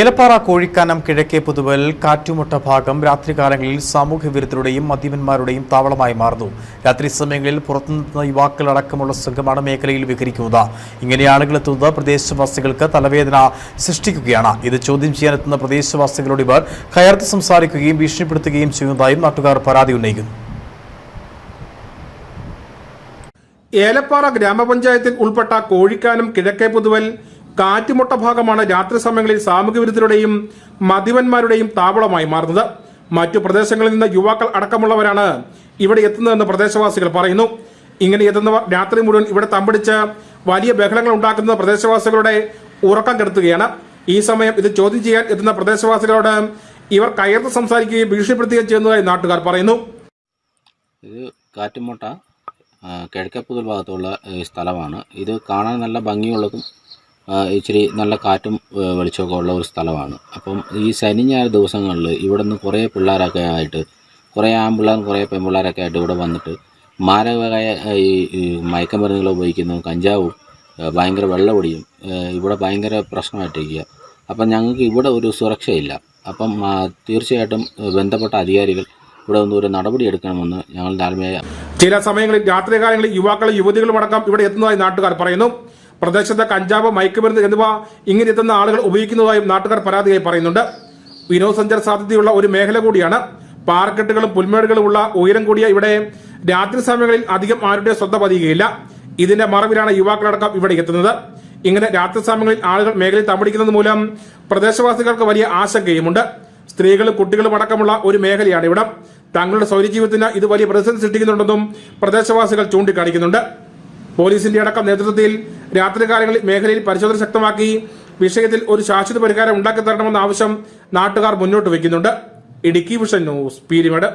ഏലപ്പാറ കോഴിക്കാനം കിഴക്കേ പുതുവൽ കാറ്റുമുട്ട ഭാഗം രാത്രികാലങ്ങളിൽ സാമൂഹ്യ വിരുദ്ധരുടെയും മദ്യപന്മാരുടെയും താവളമായി മാറുന്നു. രാത്രി സമയങ്ങളിൽ പുറത്തുനിന്ന യുവാക്കളടക്കമുള്ള സംഘമാണ് മേഖലയിൽ വിഹരിക്കുന്നത്. ഇങ്ങനെ ആളുകൾ എത്തുന്നത് പ്രദേശവാസികൾക്ക് തലവേദന സൃഷ്ടിക്കുകയാണ്. ഇത് ചോദ്യം ചെയ്യാനെത്തുന്ന പ്രദേശവാസികളോട് ഇവർ കയർത്ത് സംസാരിക്കുകയും ഭീഷണിപ്പെടുത്തുകയും ചെയ്യുന്നതായും നാട്ടുകാർ പരാതി ഉന്നയിക്കുന്നു. ഏലപ്പാറ ഗ്രാമപഞ്ചായത്തിൽ ഉൾപ്പെട്ട കോഴിക്കാനം കിഴക്കേ പുതുവൽ കാറ്റുമുട്ട ഭാഗമാണ് രാത്രി സമയങ്ങളിൽ സാമൂഹ്യ വിരുദ്ധരുടെയും മദ്യപന്മാരുടെയും താവളമായി മാറുന്നത്. മറ്റു പ്രദേശങ്ങളിൽ നിന്ന് യുവാക്കൾ അടക്കമുള്ളവരാണ് ഇവിടെ എത്തുന്നതെന്ന് പ്രദേശവാസികൾ പറയുന്നു. ഇങ്ങനെ എത്തുന്നവർ രാത്രി മുഴുവൻ ഇവിടെ തമ്പടിച്ച് വലിയ ബഹളങ്ങൾ ഉണ്ടാക്കുന്ന പ്രദേശവാസികളുടെ ഉറക്കം കെടുത്തുകയാണ്. ഈ സമയം ഇത് ചോദ്യം ചെയ്യാൻ എത്തുന്ന പ്രദേശവാസികളോട് ഇവർ കയർത്ത് സംസാരിക്കുകയും ഭീഷണിപ്പെടുത്തുകയും ചെയ്യുന്നതായി നാട്ടുകാർ പറയുന്നു. ഇത് കാറ്റുമുട്ട കിഴക്കേപ്പുതൽ ഭാഗത്തുള്ള സ്ഥലമാണ്. ഇത് കാണാൻ നല്ല ഭംഗിയുള്ളതും ഇച്ചിരി നല്ല കാറ്റും വെളിച്ചമൊക്കെ ഉള്ള ഒരു സ്ഥലമാണ്. അപ്പം ഈ ശനി ഞായർ ദിവസങ്ങളിൽ ഇവിടെ നിന്ന് കുറേ പിള്ളേരൊക്കെ ആയിട്ട് കുറേ ആൺപിള്ളേരും കുറേ പെൺപിള്ളേരൊക്കെ ആയിട്ട് ഇവിടെ വന്നിട്ട് മാരകമായ ഈ മയക്കമരുന്നുകൾ ഉപയോഗിക്കുന്നു കഞ്ചാവും ഭയങ്കര വെള്ളപൊടിയും ഇവിടെ ഭയങ്കര പ്രശ്നമായിട്ടിരിക്കുക. അപ്പം ഞങ്ങൾക്ക് ഇവിടെ ഒരു സുരക്ഷയില്ല. അപ്പം തീർച്ചയായിട്ടും ബന്ധപ്പെട്ട അധികാരികൾ ഇവിടെ നിന്ന് ഒരു നടപടി എടുക്കണമെന്ന് ഞങ്ങൾ താഴ്മയായി ചില സമയങ്ങളിൽ രാത്രികാലങ്ങളിൽ യുവാക്കളും യുവതികളും അടക്കം ഇവിടെ എത്തുന്നതായി നാട്ടുകാർ പറയുന്നു. പ്രദേശത്തെ കഞ്ചാവ് മയക്കുമരുന്ന് എന്നിവ ഇങ്ങനെ എത്തുന്ന ആളുകൾ ഉപയോഗിക്കുന്നതായും നാട്ടുകാർ പരാതിയായി പറയുന്നുണ്ട്. വിനോദസഞ്ചാര സാധ്യതയുള്ള ഒരു മേഖല കൂടിയാണ്. പാർക്കെട്ടുകളും പുൽമേടുകളും ഉള്ള ഉയരം കൂടിയ ഇവിടെ രാത്രി സമയങ്ങളിൽ അധികം ആരുടെ ശ്രദ്ധ പതിയുകയില്ല. ഇതിന്റെ മറവിലാണ് യുവാക്കളടക്കം ഇവിടെ എത്തുന്നത്. ഇങ്ങനെ രാത്രി സമയങ്ങളിൽ ആളുകൾ മേഖലയിൽ തമ്പടിക്കുന്നത് മൂലം പ്രദേശവാസികൾക്ക് വലിയ ആശങ്കയുമുണ്ട്. സ്ത്രീകളും കുട്ടികളും അടക്കമുള്ള ഒരു മേഖലയാണ് ഇവിടം. തങ്ങളുടെ സൗരജീവിതത്തിന് ഇത് വലിയ പ്രതിസന്ധി സൃഷ്ടിക്കുന്നുണ്ടെന്നും പ്രദേശവാസികൾ ചൂണ്ടിക്കാണിക്കുന്നുണ്ട്. പോലീസിന്റെ അടക്കം നേതൃത്വത്തിൽ രാത്രികാലങ്ങളിൽ മേഖലയിൽ പരിശോധന ശക്തമാക്കി വിഷയത്തിൽ ഒരു ശാശ്വത പരിഹാരം ഉണ്ടാക്കി തരണമെന്ന ആവശ്യം നാട്ടുകാർ മുന്നോട്ട് വയ്ക്കുന്നുണ്ട്. Idukki vision news Peermade.